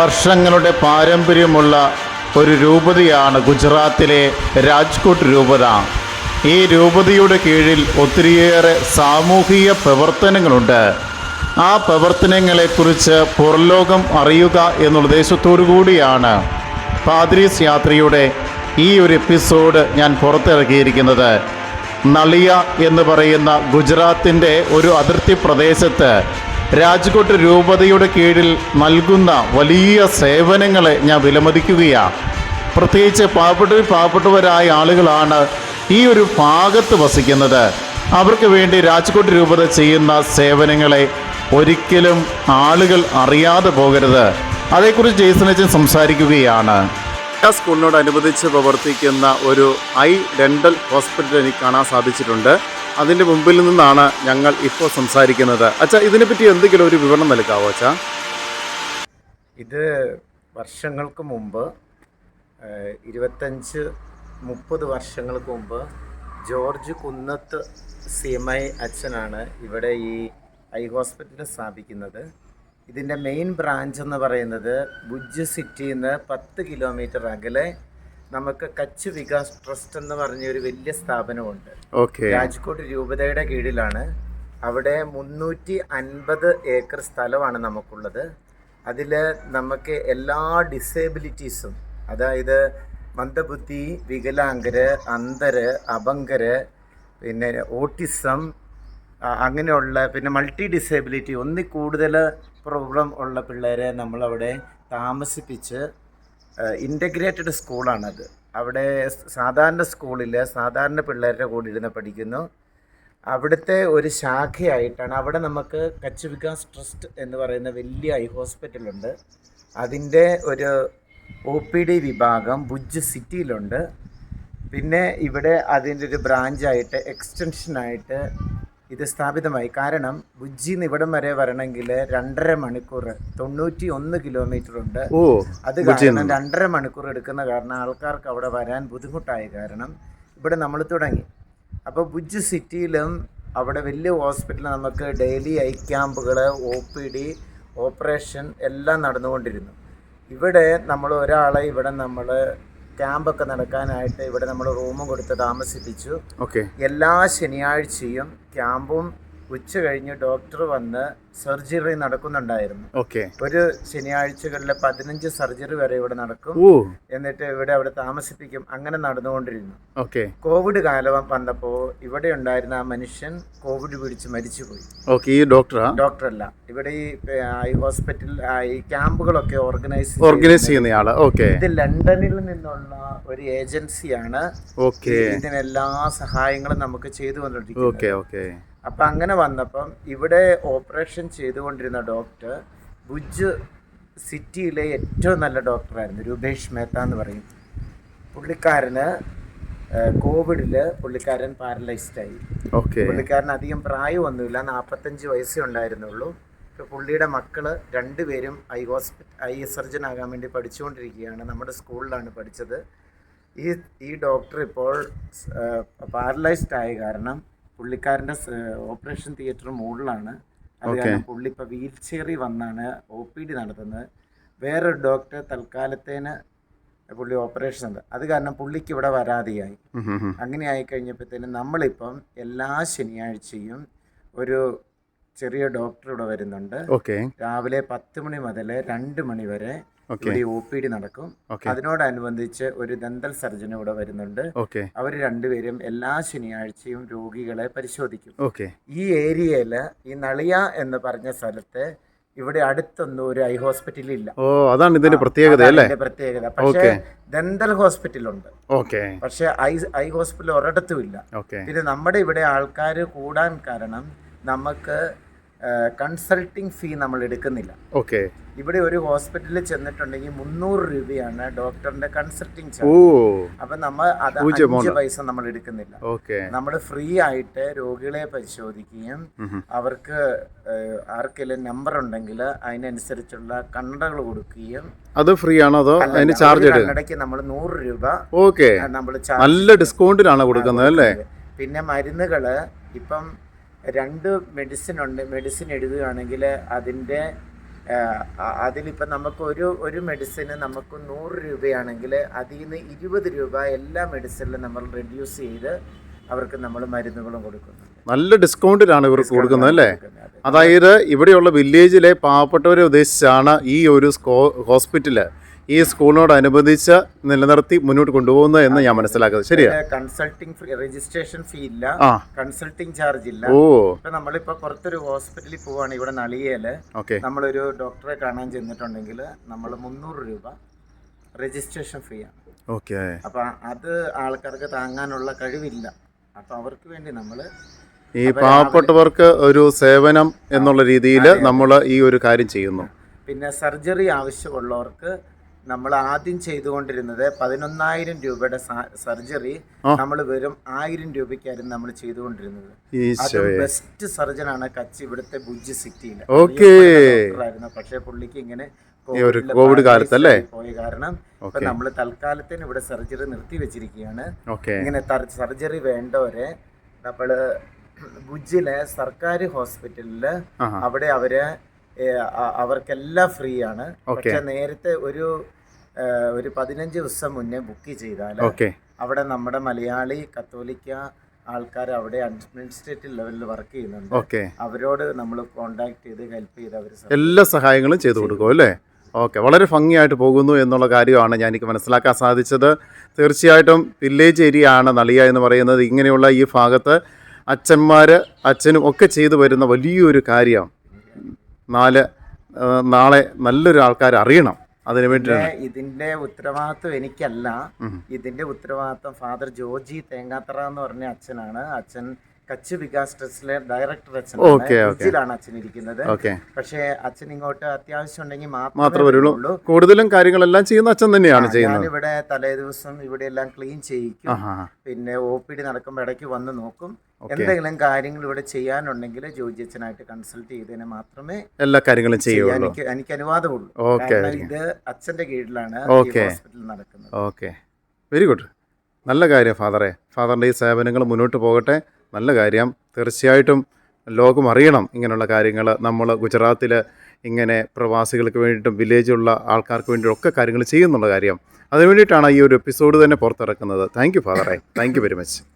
വർഷങ്ങളുടെ പാരമ്പര്യമുള്ള ഒരു രൂപതയാണ് ഗുജറാത്തിലെ രാജ്കോട്ട് രൂപത. ഈ രൂപതയുടെ കീഴിൽ ഒത്തിരിയേറെ സാമൂഹിക പ്രവർത്തനങ്ങളുണ്ട്. ആ പ്രവർത്തനങ്ങളെക്കുറിച്ച് പുറലോകം അറിയുക എന്നുള്ള ഉദ്ദേശത്തോടു കൂടിയാണ് പാദ്രീസ് യാത്രയുടെ ഈ ഒരു എപ്പിസോഡ് ഞാൻ പുറത്തിറക്കിയിരിക്കുന്നത്. നളിയ എന്ന് പറയുന്ന ഗുജറാത്തിന്റെ ഒരു അതിർത്തി പ്രദേശത്ത് രാജ്കോട്ട് രൂപതയുടെ കീഴിൽ നൽകുന്ന വലിയ സേവനങ്ങളെ ഞാൻ വിലമതിക്കുകയാണ് പ്രത്യേകിച്ച് പാവപ്പെട്ട പാവപ്പെട്ടവരായ ആളുകളാണ് ഈ ഒരു ഭാഗത്ത് വസിക്കുന്നത്. അവർക്ക് വേണ്ടി രാജ്കോട്ട് രൂപത ചെയ്യുന്ന സേവനങ്ങളെ ഒരിക്കലും ആളുകൾ അറിയാതെ പോകരുത്. അതേക്കുറിച്ച് ജെയ്സനച്ചൻ സംസാരിക്കുകയാണ്. സ്കൂളിനോടനുബന്ധിച്ച് പ്രവർത്തിക്കുന്ന ഒരു ഐ ഡെന്റൽ ഹോസ്പിറ്റൽ എനിക്ക് കാണാൻ സാധിച്ചിട്ടുണ്ട്. അതിന്റെ മുമ്പിൽ നിന്നാണ് ഞങ്ങൾ ഇപ്പോൾ സംസാരിക്കുന്നത്. അച്ഛാ ഇതിനെപ്പറ്റി എന്തെങ്കിലും ഒരു വിവരണം നൽകാവോ അച്ഛാ? ഇത് വർഷങ്ങൾക്ക് മുമ്പ് ഇരുപത്തഞ്ച് മുപ്പത് വർഷങ്ങൾക്ക് മുമ്പ് George Kunnath C M I അച്ഛനാണ് ഇവിടെ ഈ ഐ ഹോസ്പിറ്റൽ സ്ഥാപിക്കുന്നത്. ഇതിന്റെ മെയിൻ ബ്രാഞ്ച് എന്ന് പറയുന്നത് ഭുജ് സിറ്റിയിൽ നിന്ന് പത്ത് കിലോമീറ്റർ അകലെ നമുക്ക് കച്ച് വികാസ് ട്രസ്റ്റ് എന്ന് പറഞ്ഞ ഒരു വലിയ സ്ഥാപനമുണ്ട്. ഓക്കെ. രാജ്കോട്ട് രൂപതയുടെ കീഴിലാണ്. അവിടെ മുന്നൂറ്റി അൻപത് ഏക്കർ സ്ഥലമാണ് നമുക്കുള്ളത്. അതിൽ നമുക്ക് എല്ലാ ഡിസേബിലിറ്റീസും അതായത് മന്ദബുദ്ധി വികലാംഗര് അന്ധര് അപങ്കര് പിന്നെ ഓട്ടിസം അങ്ങനെയുള്ള പിന്നെ മൾട്ടി ഡിസേബിലിറ്റി ഒന്നിൽ കൂടുതൽ പ്രോബ്ലം ഉള്ള പിള്ളേരെ നമ്മളവിടെ താമസിപ്പിച്ച് ഇന്റഗ്രേറ്റഡ് സ്കൂളാണത് അവിടെ സാധാരണ സ്കൂളിൽ സാധാരണ പിള്ളേരുടെ കൂടെ ഇരുന്ന് പഠിക്കുന്നു. അവിടുത്തെ ഒരു ശാഖയായിട്ടാണ് അവിടെ നമുക്ക് കച്ച് വികാസ് ട്രസ്റ്റ് എന്ന് പറയുന്ന വലിയ ഐ ഹോസ്പിറ്റലുണ്ട് അതിന്റെ ഒരു ഒ പി ഡി വിഭാഗം ഭുജ് സിറ്റിയിലുണ്ട് പിന്നെ ഇവിടെ അതിന്റെ ഒരു ബ്രാഞ്ചായിട്ട് എക്സ്റ്റൻഷനായിട്ട് ഇത് സ്ഥാപിതമായി. കാരണം ഭുജിന്ന് ഇവിടം വരെ വരണമെങ്കിൽ രണ്ടര മണിക്കൂർ തൊണ്ണൂറ്റി ഒന്ന് കിലോമീറ്റർ ഉണ്ട് അത് കാരണം രണ്ടര മണിക്കൂർ എടുക്കുന്ന കാരണം ആൾക്കാർക്ക് അവിടെ വരാൻ ബുദ്ധിമുട്ടായ കാരണം ഇവിടെ നമ്മൾ തുടങ്ങി. അപ്പോൾ ബുജ് സിറ്റിയിലും അവിടെ വലിയ ഹോസ്പിറ്റലിൽ നമുക്ക് ഡെയിലി ഐ ക്യാമ്പുകൾ ഒ പി ഡി ഓപ്പറേഷൻ എല്ലാം നടന്നുകൊണ്ടിരുന്നു. ഇവിടെ നമ്മൾ ഒരാളെ ഇവിടെ നമ്മൾ ക്യാമ്പൊക്കെ നടക്കാനായിട്ട് ഇവിടെ നമ്മൾ റൂമും കൊടുത്ത് താമസിപ്പിച്ചു. ഓക്കെ. എല്ലാ ശനിയാഴ്ചയും ക്യാമ്പും ഉച്ച കഴിഞ്ഞ് ഡോക്ടർ വന്ന് സർജറി നടക്കുന്നുണ്ടായിരുന്നു. ഓക്കെ. ഒരു ശനിയാഴ്ചകളിൽ പതിനഞ്ച് സർജറി വരെ ഇവിടെ നടക്കും. എന്നിട്ട് ഇവിടെ അവിടെ താമസിപ്പിക്കും. അങ്ങനെ നടന്നുകൊണ്ടിരുന്നു. ഓക്കെ. കോവിഡ് കാലം വന്നപ്പോ ഇവിടെ ഉണ്ടായിരുന്ന ആ മനുഷ്യൻ കോവിഡ് പിടിച്ച് മരിച്ചുപോയി. ഓക്കെ ഈ ഡോക്ടറാ? ഡോക്ടറല്ല. ഇവിടെ ഈ ഈ ഹോസ്പിറ്റൽ ഈ ക്യാമ്പുകളൊക്കെ ഓർഗനൈസ് ഓർഗനൈസ് ചെയ്യുന്നയാൾ ഓക്കെ. ഇത് ലണ്ടനിൽ നിന്നുള്ള ഒരു ഏജൻസിയാണ്. ഓക്കെ. ഇതിനെല്ലാ സഹായങ്ങളും നമുക്ക് ചെയ്തു വന്നിട്ടുണ്ട് ഓക്കെ ഓക്കെ. അപ്പൊ അങ്ങനെ വന്നപ്പം ഇവിടെ ഓപ്പറേഷൻ ചെയ്തുകൊണ്ടിരുന്ന ഡോക്ടർ ഭുജ് സിറ്റിയിലെ ഏറ്റവും നല്ല ഡോക്ടറായിരുന്നു രൂപേഷ് മേത്ത എന്ന് പറയും. പുള്ളിക്കാരന് കോവിഡിൽ പുള്ളിക്കാരൻ പാരലൈസ്ഡ് ആയി. ഓക്കെ. പുള്ളിക്കാരന് അധികം പ്രായമൊന്നുമില്ല നാൽപ്പത്തഞ്ച് വയസ്സേ ഉണ്ടായിരുന്നുള്ളൂ. ഇപ്പോൾ പുള്ളിയുടെ മക്കൾ രണ്ടുപേരും ഐ ഹോസ്പിറ്റൽ ഐ സർജൻ ആകാൻ വേണ്ടി പഠിച്ചുകൊണ്ടിരിക്കുകയാണ് നമ്മുടെ സ്കൂളിലാണ് പഠിച്ചത്. ഈ ഈ ഡോക്ടർ ഇപ്പോൾ പാരലൈസ്ഡ് ആയ കാരണം പുള്ളിക്കാരന്റെ ഓപ്പറേഷൻ തിയേറ്റർ മുകളിലാണ് അത് കാരണം പുള്ളി ഇപ്പോൾ വീൽ ചെയറിൽ വന്നാണ് ഒ പി ഡി നടത്തുന്നത്. വേറൊരു ഡോക്ടർ തൽക്കാലത്തേന് പുള്ളി ഓപ്പറേഷൻ ഉണ്ട്. അത് കാരണം പുള്ളിക്ക് ഇവിടെ വരാതെയായി അങ്ങനെ ആയി കഴിഞ്ഞപ്പോഴത്തേനും നമ്മളിപ്പം എല്ലാ ശനിയാഴ്ചയും ഒരു ചെറിയ ഡോക്ടർ ഇവിടെ വരുന്നുണ്ട്. ഓക്കെ. രാവിലെ പത്ത് മണി മുതൽ രണ്ട് മണി വരെ ഇവിടെ ഒ പി ഡി നടക്കും. അതിനോടനുബന്ധിച്ച് ഒരു ദന്തൽ സർജൻ ഇവിടെ വരുന്നുണ്ട്. അവർ രണ്ടുപേരും എല്ലാ ശനിയാഴ്ചയും രോഗികളെ പരിശോധിക്കും. ഈ ഏരിയയിൽ ഈ നളിയ എന്ന് പറഞ്ഞ സ്ഥലത്ത് ഇവിടെ അടുത്തൊന്നും ഒരു ഐ ഹോസ്പിറ്റൽ ഇല്ല. ഓ അതാണ് ഇതിന്റെ പ്രത്യേകത അല്ലേ? പ്രത്യേകത. പക്ഷേ ദന്തൽ ഹോസ്പിറ്റലുണ്ട് ഓക്കെ പക്ഷെ ഐ ഐ ഹോസ്പിറ്റൽ ഒരിടത്തും ഇല്ല. പിന്നെ നമ്മുടെ ഇവിടെ ആൾക്കാർ കൂടാൻ കാരണം നമുക്ക് കൺസൾട്ടിങ് ഫീ നമ്മൾ എടുക്കുന്നില്ല. ഓക്കെ. ഇവിടെ ഒരു ഹോസ്പിറ്റലിൽ ചെന്നിട്ടുണ്ടെങ്കിൽ മുന്നൂറ് രൂപയാണ് ഡോക്ടറിന്റെ കൺസൾട്ടിങ് ചാർജ് അപ്പൊ നമ്മൾ അത് അഞ്ച് പൈസ നമ്മൾ എടുക്കുന്നില്ല. ഓക്കെ. നമ്മൾ ഫ്രീ ആയിട്ട് രോഗികളെ പരിശോധിക്കുകയും അവർക്ക് ആർക്കെല്ലാം ആർക്കെങ്കിലും നമ്പർ ഉണ്ടെങ്കിൽ അതിനനുസരിച്ചുള്ള കണ്ണടകൾ കൊടുക്കുകയും അത് ഫ്രീ ആണോ അതോ അതിന് ചാർജ് കണ്ണടയ്ക്ക് നമ്മൾ നൂറ് രൂപ ഓക്കെ. നമ്മൾ നല്ല ഡിസ്കൗണ്ടിലാണ് കൊടുക്കുന്നത് അല്ലേ? പിന്നെ മരുന്നുകൾ ഇപ്പം രണ്ട് മെഡിസിൻ ഉണ്ട്. മെഡിസിൻ എഴുതുകയാണെങ്കിൽ അതിന്റെ അതിലിപ്പോൾ നമുക്ക് ഒരു ഒരു മെഡിസിന് നമുക്ക് നൂറ് രൂപയാണെങ്കിൽ അതിൽ നിന്ന് ഇരുപത് രൂപ എല്ലാ മെഡിസിനിലും നമ്മൾ റെഡ്യൂസ് ചെയ്ത് അവർക്ക് നമ്മൾ മരുന്നുകളും കൊടുക്കുന്നു. നല്ല ഡിസ്കൗണ്ടിലാണ് ഇവർക്ക് കൊടുക്കുന്നത് അല്ലേ. അതായത് ഇവിടെയുള്ള വില്ലേജിലെ പാവപ്പെട്ടവരെ ഉദ്ദേശിച്ചാണ് ഈ ഒരു ഹോസ്പിറ്റൽ ഈ സ്കൂളിനോടനുബന്ധിച്ച് നിലനിർത്തി മുന്നോട്ട് കൊണ്ടുപോകുന്നത് എന്ന് ഞാൻ മനസ്സിലാക്കുന്നത്. ശരിയാ? കൺസൾട്ടിംഗ് ഫ്രീ രജിസ്ട്രേഷൻ ഫീ ഇല്ല. കൺസൾട്ടിംഗ് ചാർജ് ഇല്ല. ഓ. ഇപ്പൊ നമ്മളിപ്പോ പുറത്തൊരു ഹോസ്പിറ്റലിൽ പോവാണ് ഇവിടെ നളിയേൽ. ഓക്കെ. നമ്മളൊരു ഡോക്ടറെ കാണാൻ ചെന്നിട്ടുണ്ടെങ്കിൽ നമ്മൾ മുന്നൂറ് രൂപ രജിസ്ട്രേഷൻ ഫീ ആണ്. ഓക്കെ. അപ്പൊ അത് ആൾക്കാർക്ക് താങ്ങാനുള്ള കഴിവില്ല. അപ്പൊ അവർക്ക് വേണ്ടി നമ്മൾ ഈ പാവപ്പെട്ടവർക്ക് ഒരു സേവനം എന്നുള്ള രീതിയിൽ നമ്മൾ ഈ ഒരു കാര്യം ചെയ്യുന്നു. പിന്നെ സർജറി ആവശ്യമുള്ളവർക്ക് നമ്മൾ ആദ്യം ചെയ്തുകൊണ്ടിരുന്നത് പതിനൊന്നായിരം രൂപയുടെ സർജറി നമ്മൾ വെറും ആയിരം രൂപയ്ക്കായിരുന്നു നമ്മൾ ചെയ്തുകൊണ്ടിരുന്നത്. അത് ബെസ്റ്റ് ബെസ്റ്റ് സർജനാണ് കച്ച് ഇവിടുത്തെ ഭുജ്. ഡോക്ടറായിരുന്നു പക്ഷേ പുള്ളിക്ക് ഇങ്ങനെ കോവിഡ് കാലത്തല്ലേ? അല്ലേ പോയ കാരണം ഇപ്പൊ നമ്മൾ നമ്മൾ തൽക്കാലത്തിന് ഇവിടെ സർജറി നിർത്തി വെച്ചിരിക്കുകയാണ്. ഇങ്ങനെ സർജറി വേണ്ടവരെ നമ്മൾ ഭുജിലെ സർക്കാർ ഹോസ്പിറ്റലിൽ അവിടെ അവർ അവർക്കെല്ലാം ഫ്രീ ആണ്. പക്ഷെ നേരത്തെ ഒരു ഒരു പതിനഞ്ച് ദിവസം മുന്നേ ബുക്ക് ചെയ്താൽ ഓക്കെ അവിടെ നമ്മുടെ മലയാളി കത്തോലിക്ക ആൾക്കാർ അവിടെ അഡ്മിനിസ്ട്രേറ്റീവ് ലെവലിൽ വർക്ക് ചെയ്യുന്നുണ്ട്. ഓക്കെ അവരോട് നമ്മൾ കോണ്ടാക്ട് ചെയ്ത് ഹെൽപ്പ് ചെയ്ത് അവർ എല്ലാ സഹായങ്ങളും ചെയ്തു കൊടുക്കും അല്ലേ? ഓക്കെ വളരെ ഭംഗിയായിട്ട് പോകുന്നു എന്നുള്ള കാര്യമാണ് ഞാൻ എനിക്ക് മനസ്സിലാക്കാൻ സാധിച്ചത്. തീർച്ചയായിട്ടും വില്ലേജ് ഏരിയ ആണ് നളിയ എന്ന് പറയുന്നത്. ഇങ്ങനെയുള്ള ഈ ഭാഗത്ത് അച്ഛന്മാർ അച്ഛനും ഒക്കെ ചെയ്തു വരുന്ന വലിയൊരു കാര്യം നാല് നാളെ നല്ലൊരു ആൾക്കാർ അറിയണം അതിനു വേണ്ടിയിട്ടാണ് ഇതിന്റെ ഉത്തരവാദിത്വം എനിക്കല്ല. ഇതിന്റെ ഉത്തരവാദിത്വം ഫാദർ ജോർജി തേങ്ങാത്തറ എന്ന് പറഞ്ഞ അച്ഛനാണ്. അച്ഛൻ കച്ച് വികാസ് ട്രസ്റ്റിലെ ഡയറക്ടർ. അച്ഛനാണ്. അച്ഛൻ ഇരിക്കുന്നത്. പക്ഷേ അച്ഛൻ ഇങ്ങോട്ട് അത്യാവശ്യം ഉണ്ടെങ്കിൽ മാത്രമേ വരുള്ളൂ. കൂടുതലും കാര്യങ്ങളെല്ലാം ചെയ്യുന്ന അച്ഛൻ തന്നെയാണ് ചെയ്യുന്നത്. ഇവിടെ തലേ ദിവസം ഇവിടെ എല്ലാം ക്ലീൻ ചെയ്യിക്കും. പിന്നെ ഒ പി ഡി നടക്കുമ്പോൾ ഇടയ്ക്ക് വന്ന് നോക്കും. എന്തെങ്കിലും കാര്യങ്ങൾ ഇവിടെ ചെയ്യാനുണ്ടെങ്കിൽ ജോജി അച്ഛനായിട്ട് കൺസൾട്ട് ചെയ്തതിന് മാത്രമേ എല്ലാ കാര്യങ്ങളും ചെയ്യുള്ളൂ. എനിക്ക് എനിക്ക് അനുവാദമുള്ളൂ. ഓക്കേ, കാരണം ഇത് അച്ഛന്റെ കീഴിലാണ് ഓക്കേ. നടക്കുന്നത്. ഓക്കെ. വെരി ഗുഡ് നല്ല കാര്യം ഫാദറെ. ഫാദറിന്റെ ഈ സേവനങ്ങൾ മുന്നോട്ട് പോകട്ടെ. നല്ല കാര്യം. തീർച്ചയായിട്ടും ലോകം അറിയണം ഇങ്ങനെയുള്ള കാര്യങ്ങൾ. നമ്മൾ ഗുജറാത്തിൽ ഇങ്ങനെ പ്രവാസികൾക്ക് വേണ്ടിയിട്ടും വില്ലേജിലുള്ള ആൾക്കാർക്ക് വേണ്ടിയിട്ടും ഒക്കെ കാര്യങ്ങൾ ചെയ്യുന്നുള്ള കാര്യം. അതിനു വേണ്ടിയിട്ടാണ് ഈ ഒരു എപ്പിസോഡ് തന്നെ പുറത്തിറക്കുന്നത്. Thank you ഫാദറെ. Thank you very much